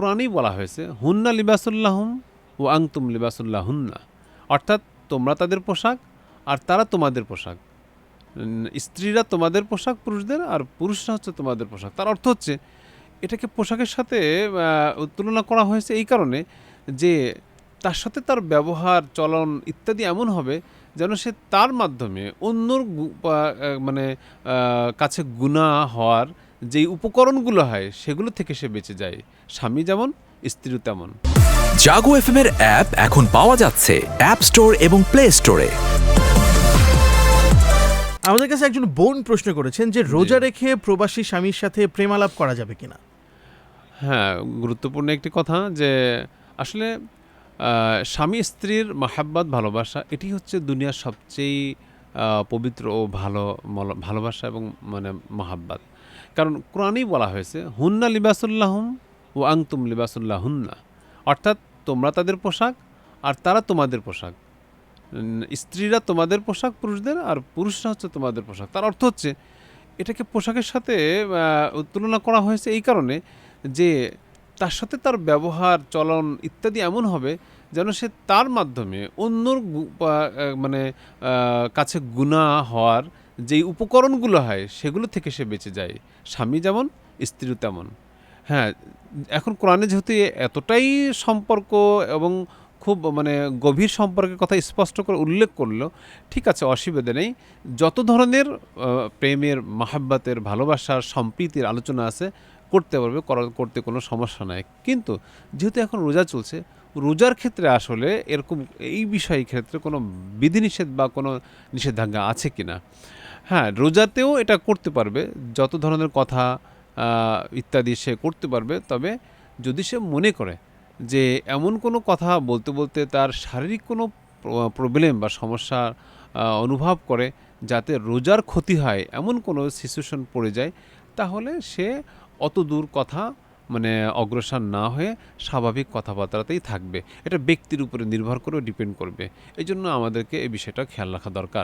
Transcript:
কোরআনেই বলা হয়েছে, হুন্না লিবাসুল্লাহম ও আংতুম লিবাসুল্লাহ হুন্না অর্থাৎ তোমরা তাদের পোশাক আর তারা তোমাদের পোশাক। স্ত্রীরা তোমাদের পোশাক, পুরুষদের, আর পুরুষরা হচ্ছে তোমাদের পোশাক। তার অর্থ হচ্ছে, এটাকে পোশাকের সাথে তুলনা করা হয়েছে এই কারণে যে তার সাথে তার ব্যবহার, চলন ইত্যাদি এমন হবে যেন সে তার মাধ্যমে অন্যর মানে কাছে গুণা হওয়ার যেই উপকরণগুলো হয় সেগুলো থেকে সে বেঁচে যায়। স্বামী যেমন স্ত্রীও তেমন। জাগো এফএম এর অ্যাপ এখন পাওয়া যাচ্ছে অ্যাপ স্টোর এবং প্লে স্টোরে। আমাদের কাছে একজন বোন প্রশ্ন করেছেন যে রোজা রেখে প্রবাসী স্বামীর সাথে প্রেমালাপ করা যাবে কিনা? হ্যাঁ গুরুত্বপূর্ণ একটি কথা যে আসলে স্বামী স্ত্রীর মাহাব্বাত ভালোবাসা এটি হচ্ছে দুনিয়ার সবচেয়ে পবিত্র ও ভালো ভালোবাসা এবং মানে মহাব্বাত। কারণ কোরআনেই বলা হয়েছে, হুন্না লিবাসুল্লাহম ও আংতুম লিবাসুল্লাহ হুন্না অর্থাৎ তোমরা তাদের পোশাক আর তারা তোমাদের পোশাক। স্ত্রীরা তোমাদের পোশাক, পুরুষদের, আর পুরুষরা হচ্ছে তোমাদের পোশাক। তার অর্থ হচ্ছে, এটাকে পোশাকের সাথে তুলনা করা হয়েছে এই কারণে যে তার সাথে তার ব্যবহার, চলন ইত্যাদি এমন হবে যেন সে তার মাধ্যমে অন্যর মানে কাছে গুণা হওয়ার যেই উপকরণগুলো হয়, সেগুলো থেকে সে বেঁচে যায়। স্বামী যেমন, স্ত্রীও তেমন। হ্যাঁ এখন কোরআনে যেহেতু এতটাই সম্পর্ক এবং খুব মানে গভীর সম্পর্কের কথা স্পষ্ট করে উল্লেখ করল, ঠিক আছে, অসুবিধা নেই। যত ধরনের প্রেমের, মাহাব্বাতের, ভালোবাসার, সম্প্রীতির আলোচনা আছে, করতে পারবে, করা- করতে কোনো সমস্যা নাই। কিন্তু যেহেতু এখন রোজা চলছে, রোজার ক্ষেত্রে আসলে এরকম, এই বিষয় ক্ষেত্রে কোনো বিধিনিষেধ বা কোনো নিষেধাজ্ঞা আছে কি না হ্যাঁ রোজাতেও এটা করতে পারবে। যত ধরনের কথা ইত্যাদি সে করতে পারবে। তবে যদি সে মনে করে যে এমন কোনো কথা বলতে বলতে তার শারীরিক কোনো প্রবলেম বা সমস্যা অনুভব করে যাতে রোজার ক্ষতি হয়, এমন কোনো সিচুয়েশন পড়ে যায়, তাহলে সে অত দূর কথা মানে অগ্রসর না হয়ে স্বাভাবিক কথাবার্তাতেই থাকবে। এটা ব্যক্তির উপরে নির্ভর করে ডিপেন্ড করবে। এই জন্য আমাদেরকে এই বিষয়টা খেয়াল রাখা দরকার।